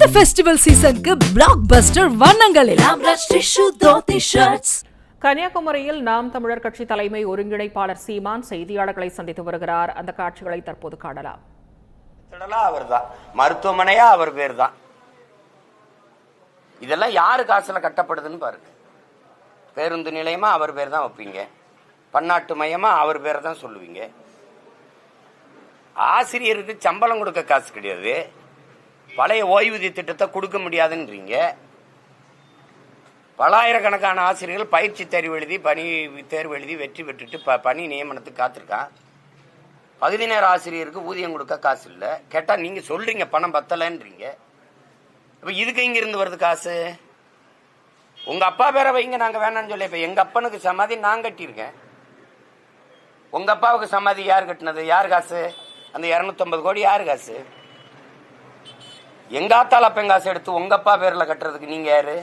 இந்த ஃபெஸ்டிவல் சீசனுக்கு பிளாக் பஸ்டர் வண்ணங்களில். கன்னியாகுமரியில் நாம் தமிழர் கட்சி தலைமை ஒருங்கிணைப்பாளர் சீமான் செய்தியாளர்களை சந்தித்து வருகிறார். அந்த காட்சிகளை தற்போது காணலாம். திடலா அவர் தான் மருத்துவமனையா அவர் பேர் தான் இதெல்லாம் யாரு காசுல கட்டப்படுதுன்னு பாருங்க. பேருந்து நிலையமா அவர் பேர் தான் வைப்பீங்க. பன்னாட்டு மையமா அவர் பேரை தான் சொல்லுவீங்க. ஆசிரியருக்கு சம்பளம் கொடுக்க காசு கிடையாது. பழைய ஓய்வூதிய திட்டத்தை கொடுக்க முடியாதுன்றீங்க. பலாயிரக்கணக்கான ஆசிரியர்கள் பயிற்சி தேர்வு எழுதி பணி தேர்வு எழுதி வெற்றி பெற்றுட்டு ப பணி நியமனத்துக்கு காத்திருக்கான். பகுதி நேர ஆசிரியருக்கு ஊதியம் கொடுக்க காசு இல்லை. கேட்டால் நீங்கள் சொல்கிறீங்க பணம் பத்தலைன்றீங்க. இப்போ இதுக்கு இங்க இருந்து வருது காசு? உங்கள் அப்பா பேரை வைங்க நாங்கள் வேணாம்னு சொல்லி இப்போ எங்கள் அப்பனுக்கு சமாதி நான் கட்டியிருக்கேன். உங்கள் அப்பாவுக்கு சமாதி யார் கட்டினது? யார் காசு? அந்த இரநூத்தம்பது கோடி யார் காசு? எங்க ஆத்தால அப்பன் காசு எடுத்து உங்க அப்பா பேர்ல கட்டுறதுக்கு நீங்க யாரு?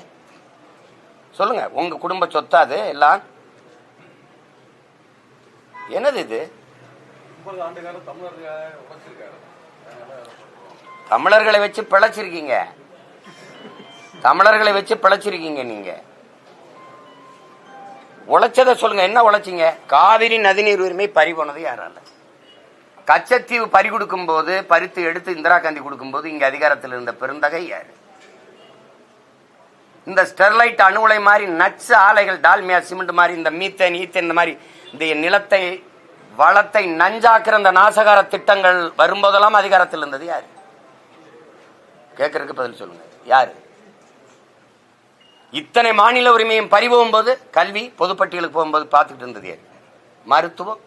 சொல்லுங்க. உங்க குடும்ப சொத்தா அது எல்லாம். என்னது இது? தமிழர்களை வச்சு பிழைச்சிருக்கீங்க. தமிழர்களை வச்சு பிழைச்சிருக்கீங்க நீங்க. உழைச்சதை சொல்லுங்க. என்ன உழைச்சிங்க? காவிரி நதிநீர் உரிமை பறி போனது யாரால? கச்சத்தீவு பறி கொடுக்கும் போது பறித்து எடுத்து இந்திரா காந்தி கொடுக்கும் போது இங்க அதிகாரத்தில் இருந்த பெருந்தகை யாரு? இந்த ஸ்டெர்லைட் அணு உலை மாதிரி நச்சு ஆலைகள் டால்மியா சிமெண்ட் மாதிரி இந்த மீத்தேன் ஈத்தேன் இந்த மாதிரி இந்த நிலத்தை வளத்தை நஞ்சாக்குற இந்த நாசகார திட்டங்கள் வரும்போதெல்லாம் அதிகாரத்தில் இருந்தது யாரு? கேட்கறதுக்கு பதில் சொல்லுங்க. யாரு? இத்தனை மாநில உரிமையும் பறி போகும்போது கல்வி பொதுப்பட்டியலுக்கு போகும்போது பார்த்துட்டு இருந்தது யாரு? மருத்துவம்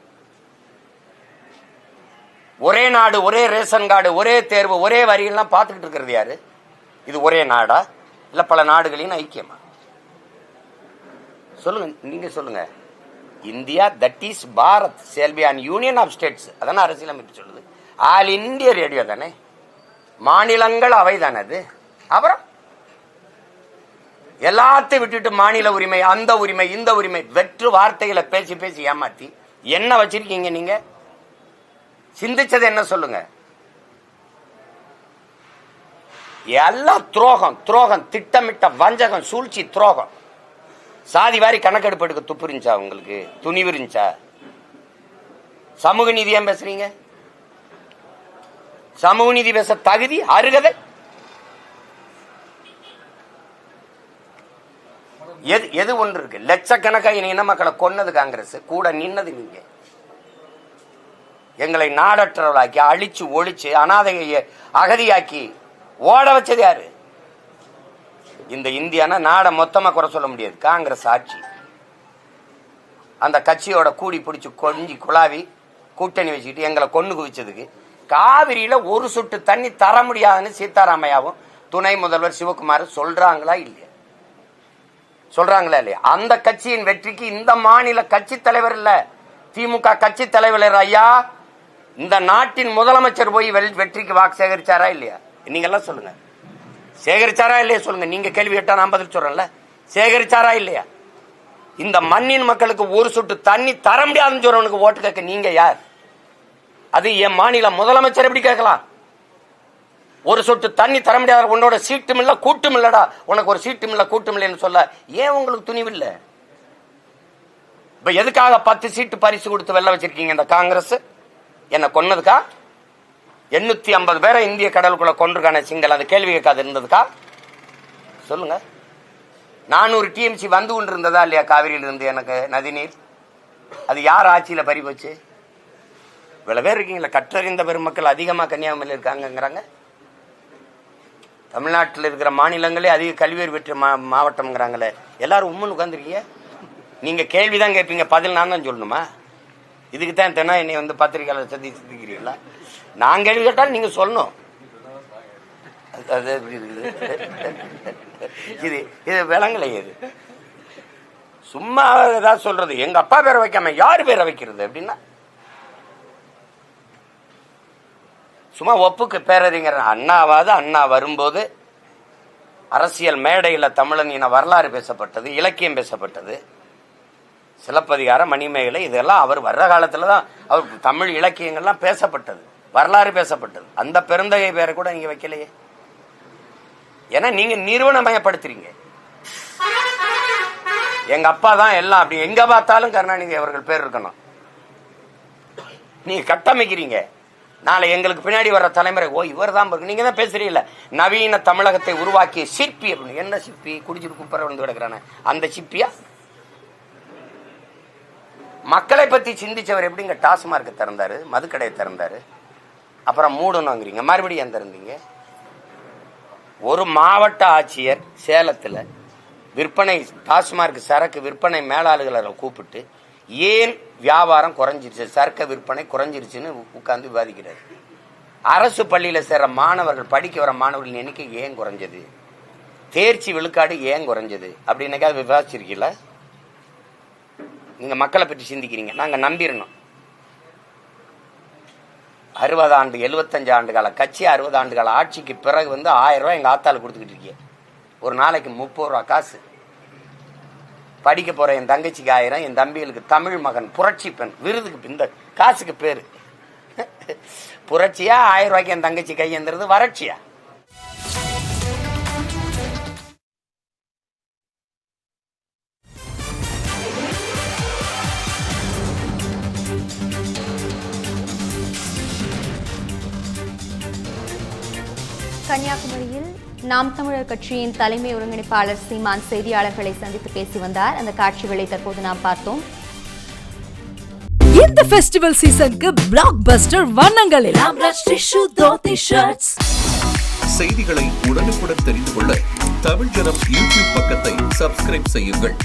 ஒரே நாடு ஒரே ரேஷன் கார்டு ஒரே தேர்வு ஒரே வரியெல்லாம் பார்த்துக்கிட்டு இருக்கிறது யாரு? இது ஒரே நாடா? இல்லை பல நாடுகளின் ஐக்கியமா? சொல்லுங்க நீங்க சொல்லுங்க. India that is Bharat. Shall be and union of states அதான அரசியலமைப்பு சொல்லுது. ஆல் இந்திய ரேடியோ தானே? மாநிலங்கள் அவை தானே அது? அப்புறம்? எல்லாத்தையும் விட்டுட்டு மாநில உரிமை அந்த உரிமை இந்த உரிமை வெற்று வார்த்தைகளை பேசி பேசி ஏமாத்தி என்ன வச்சிருக்கீங்க நீங்க? சிந்திச்சது என்ன சொல்லுங்க? எல்லாம் துரோகம் துரோகம் திட்டமிட்ட வஞ்சகம் சூழ்ச்சி துரோகம். சாதி வாரி கணக்கெடுப்பு எடுக்க துப்பு இருந்துச்சா உங்களுக்கு? துணிவு இருந்துச்சா? சமூக நீதி ஏன் பேசுறீங்க? சமூக நீதி பேச தகுதி அருகதை? எது எது ஒன்று இருக்கு? லட்சக்கணக்காக இன மக்களை கொன்னது காங்கிரஸ்? கூட நின்னது நீங்க. எங்களை நாடற்றவர்களாக்கி அழிச்சு ஒழிச்சு அனாதையை அகதியாக்கி ஓட வச்சது யாரு? இந்த இந்தியானா நாடை மொத்தமா குறை சொல்ல முடியாது. காங்கிரஸ் ஆட்சி. அந்த கட்சியோட கூடி பிடிச்சி கொஞ்சி குழாவி கூட்டணி வச்சுக்கிட்டு எங்களை கொண்டு குவிச்சதுக்கு காவிரியில ஒரு சொட்டு தண்ணி தர முடியாதுன்னு சீதாராமையாவும் துணை முதல்வர் சிவகுமார் சொல்றாங்களா இல்லையா? சொல்றாங்களா இல்லையா? அந்த கட்சியின் வெற்றிக்கு இந்த மாநில கட்சி தலைவர் இல்ல. திமுக கட்சி தலைவர் ஐயா. இந்த நாட்டின் முதலமைச்சர் போய் வெற்றிக்கு வாக்கு சேகரிச்சாரா இல்லையா? நீங்கெல்லாம் சொல்லுங்க. சேகரிச்சாரா இல்லையா சொல்லுங்க. நீங்க கேள்வி கேட்டா நான் பதில் சொல்றேன்ல. சேகரிச்சாரா இல்லையா? இந்த மண்ணின் மக்களுக்கு ஒரு சொட்டு தண்ணி தர முடியாதுன்னு சொல்றவனுக்கு ஓட்டு கேட்க நீங்க யார்? அது என் மாநில முதலமைச்சர் எப்படி கேட்கலாம்? ஒரு சொட்டு தண்ணி தர முடியாத உன்னோட சீட்டும் இல்ல கூட்டும் இல்லடா. உனக்கு ஒரு சீட்டும் இல்ல கூட்டும் இல்லைன்னு சொல்ல ஏன் உங்களுக்கு துணிவு இல்லை? இப்ப எதுக்காக பத்து சீட்டு பரிசு கொடுத்து வெள்ள வச்சிருக்கீங்க இந்த காங்கிரஸ்? என்னை கொன்னதுக்கா? எண்ணூத்தி ஐம்பது பேரை இந்திய கடலுக்குள்ள கொண்டிருக்கான சிங்கள் அந்த கேள்வி கேட்காது இருந்ததுக்கா? சொல்லுங்க. நானூறு டிஎம்சி வந்து கொண்டு இருந்ததா இல்லையா காவிரியில் இருந்து எனக்கு நதிநீர்? அது யார் ஆட்சியில் பறி போச்சு? இவ்வளோ பேர் இருக்கீங்களா கற்றறிந்த பெருமக்கள் அதிகமாக கன்னியாகுமரியில் இருக்காங்கிறாங்க தமிழ்நாட்டில் இருக்கிற மாநிலங்களே அதிக கல்வியர் பெற்ற மா மாவட்டம்ங்கிறாங்களே. எல்லாரும் உம்முன்னு உட்காந்துருக்கீங்க நீங்க கேள்விதான் கேட்பீங்க பதில் நான் தான் சொல்லணுமா? இதுக்கு தான் தென்னா என்னை வந்து பத்திரிகையாளர் சந்தி சிந்திக்கிறீங்களா நான் கேள்வி கேட்டாலும் நீங்க சொல்லணும். அது இது இது விலங்கலை இது. சும்மா ஏதாவது சொல்றது. எங்க அப்பா பேரை வைக்காம யார் பேரை வைக்கிறது அப்படின்னா? சும்மா ஒப்புக்கு பேரறிஞர் அண்ணாவாது அண்ணா வரும்போது அரசியல் மேடையில் தமிழன் இன வரலாறு பேசப்பட்டது இலக்கியம் பேசப்பட்டது. சிலப்பதிகாரம் மணிமேகலை இதெல்லாம் அவர் வர்ற காலத்துல தான் அவர் தமிழ் இலக்கியங்கள்லாம் பேசப்பட்டது. வரலாறு பேசப்பட்டது. அந்த பெருந்தகை பேரை கூட நீங்க வைக்கலையே. ஏன்னா நீங்க நிறுவனமயப்படுத்துறீங்க. எங்க அப்பா தான் எல்லாம் அப்படி. எங்க பார்த்தாலும் கருணாநிதி அவர்கள் பேர் இருக்கணும். நீங்க கட்டமைக்கிறீங்க. நாளை எங்களுக்கு பின்னாடி வர தலைமுறை ஓ இவர் தான் நீங்க தான் பேசுறீங்கல்ல. நவீன தமிழகத்தை உருவாக்கிய சிற்பி அப்படின்னு. என்ன சிற்பி? குடிச்சிட்டு குப்பரை வந்து கிடக்குறானே. அந்த சிப்பியா மக்களை பத்தி சிந்திச்சவர் எப்படிங்க டாஸ்மார்க் திறந்தாரு மதுக்கடையை திறந்தாரு? அப்புறம் மூடணுங்கிறீங்க மறுபடியும் எந்த திறந்தீங்க ஒரு மாவட்ட ஆட்சியர் சேலத்தில் விற்பனை டாஸ்மார்க் சரக்கு விற்பனை மேலாளர்களை கூப்பிட்டு ஏன் வியாபாரம் குறைஞ்சிருச்சு சரக்கு விற்பனை குறைஞ்சிருச்சுன்னு உட்கார்ந்து விவாதிக்கிறார். அரசு பள்ளியில் சேர்ற மாணவர்கள் படிக்க வர மாணவர்களின் எண்ணிக்கை ஏன் குறைஞ்சது? தேர்ச்சி விழுக்காடு ஏன் குறைஞ்சது? அப்படின்னாக்கா விவாதிச்சிருக்கீங்களா? நீங்கள் மக்களை பற்றி சிந்திக்கிறீங்க. நாங்கள் நம்பிடணும் அறுபது ஆண்டு எழுபத்தஞ்சு ஆண்டு கால கட்சி அறுபது ஆண்டு கால ஆட்சிக்கு பிறகு வந்து ஆயிரம் ரூபாய் எங்கள் ஆத்தால கொடுத்துக்கிட்டு இருக்கீங்க. ஒரு நாளைக்கு முப்பது ரூபா காசு. படிக்க போகிற என் தங்கச்சிக்கு ஆயிரம் என் தம்பிகளுக்கு தமிழ் மகன் புரட்சி பெண் விருதுக்கு இந்த காசுக்கு பேர். புரட்சியா ஆயிரம் ரூபாய்க்கு என் தங்கச்சி கையெந்திரது வறட்சியா? கன்னியாகுமரியில் நாம் தமிழர் கட்சியின் தலைமை ஒருங்கிணைப்பாளர் சீமான் செய்தியாளர்களை சந்தித்து பேசி வந்தார். அந்த காட்சிகளை தற்போது நாம் பார்த்தோம். இந்த ஃபெஸ்டிவல் சீசனுக்கு பிளாக் பஸ்டர் வண்ணங்களில். செய்திகளை உடனுக்குடன் தெரிந்து கொள்ள தமிழ் ஜனம் யூடியூப் பக்கத்தை சப்ஸ்கிரைப் செய்யுங்கள்.